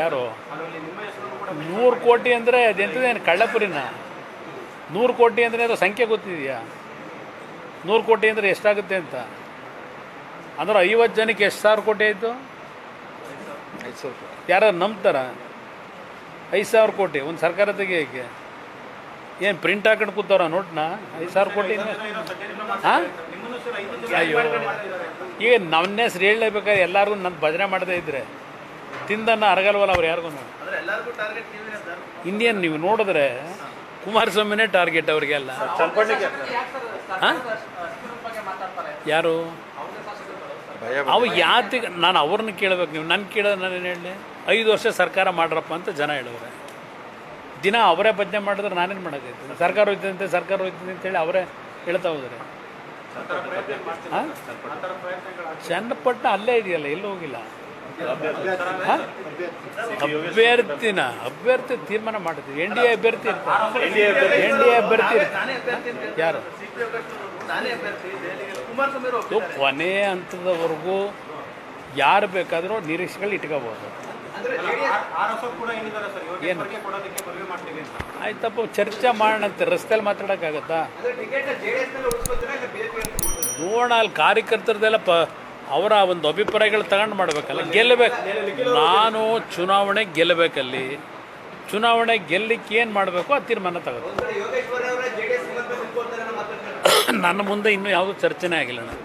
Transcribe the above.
ಯಾರು? ನೂರು ಕೋಟಿ ಅಂದರೆ ಅದೆಂಥದ್ದೇನು ಕಳ್ಳಪುರಿನ? ನೂರು ಕೋಟಿ ಅಂದರೆ ಅದು ಸಂಖ್ಯೆ ಗೊತ್ತಿದೆಯಾ? ನೂರು ಕೋಟಿ ಅಂದರೆ ಎಷ್ಟಾಗುತ್ತೆ ಅಂತ? ಅಂದ್ರೆ ಐವತ್ತು ಜನಕ್ಕೆ ಎಷ್ಟು ಸಾವಿರ ಕೋಟಿ ಆಯಿತು? ಯಾರು ನಂಬ್ತಾರ? ಐದು ಸಾವಿರ ಕೋಟಿ. ಒಂದು ಸರ್ಕಾರ ತೆಗಿಯೋಕ್ಕೆ ಏನು ಪ್ರಿಂಟ್ ಹಾಕೊಂಡು ಕೂತವ್ರ ನೋಟ್ನ? ಐದು ಸಾವಿರ ಕೋಟಿ ಹಾಂ? ಅಯ್ಯೋ. ಈಗ ನನ್ನ ಹೆಸರು ಹೇಳಲೇಬೇಕಾದ್ರೆ ಎಲ್ಲರಿಗೂ ನನ್ನ ಭಜನೆ ಮಾಡದೇ ಇದ್ರೆ. ತಿಂದನ್ನ ಅರಗಲ್ವಲ್ಲ ಅವ್ರು ಯಾರಿಗೂ ಇಂಡಿಯನ್ ನೀವು ನೋಡಿದ್ರೆ ಕುಮಾರಸ್ವಾಮಿನೇ ಟಾರ್ಗೆಟ್ ಅವರಿಗೆಲ್ಲ ಹಾಂ? ಯಾರು? ಅವು ಯಾತಿಗೆ ನಾನು ಅವ್ರನ್ನ ಕೇಳಬೇಕು ನೀವು. ನನ್ನ ಕೇಳೋದು ಏನು ಹೇಳಿ ಐದು ವರ್ಷ ಸರ್ಕಾರ ಮಾಡ್ರಪ್ಪ ಅಂತ ಜನ ಹೇಳೋರೆ ದಿನ ಅವರೇ ಭಜನೆ ಮಾಡಿದ್ರೆ ನಾನೇನು ಮಾಡೋದಿತ್ತು ಸರ್ಕಾರ ಹೋಯ್ತಂತೆ ಸರ್ಕಾರ ಹೋಯ್ತದೆ ಅಂತೇಳಿ ಅವರೇ ಹೇಳ್ತಾ ಹೋದರೆ. ಹಾಂ? ಚನ್ನಪಟ್ಟಣ ಅಲ್ಲೇ ಇದೆಯಲ್ಲ ಎಲ್ಲೂ ಹೋಗಿಲ್ಲ? ಅಭ್ಯರ್ಥಿನ ಅಭ್ಯರ್ಥಿ ತೀರ್ಮಾನ ಮಾಡ್ತೀವಿ ಎನ್ ಡಿ ಎ ಅಭ್ಯರ್ಥಿ ಎನ್ ಡಿ ಎ ಅಭ್ಯರ್ಥಿ ಯಾರು? ಕೊನೆ ಹಂತದವರೆಗೂ ಯಾರು ಬೇಕಾದರೂ ನಿರೀಕ್ಷೆಗಳು ಇಟ್ಕೋಬೋದು. ಏನು? ಆಯ್ತಪ್ಪ ಚರ್ಚೆ ಮಾಡೋಣಂತೆ. ರಸ್ತೆಯಲ್ಲಿ ಮಾತಾಡೋಕ್ಕಾಗತ್ತಾ? ನೋಡೋಣ ಅಲ್ಲಿ ಕಾರ್ಯಕರ್ತರದೆಲ್ಲ ಪ ಅವರ ಒಂದು ಅಭಿಪ್ರಾಯಗಳು ತಗೊಂಡು ಮಾಡಬೇಕಲ್ಲ ಗೆಲ್ಲಬೇಕು ನಾನು ಚುನಾವಣೆ ಗೆಲ್ಲಬೇಕಲ್ಲಿ ಚುನಾವಣೆ ಗೆಲ್ಲಕ್ಕೆ ಏನು ಮಾಡಬೇಕು ಆ ತೀರ್ಮಾನ ತಗೋದು ನನ್ನ ಮುಂದೆ ಇನ್ನೂ ಯಾವುದೂ ಚರ್ಚೆನೇ ಆಗಿಲ್ಲ ನಾನು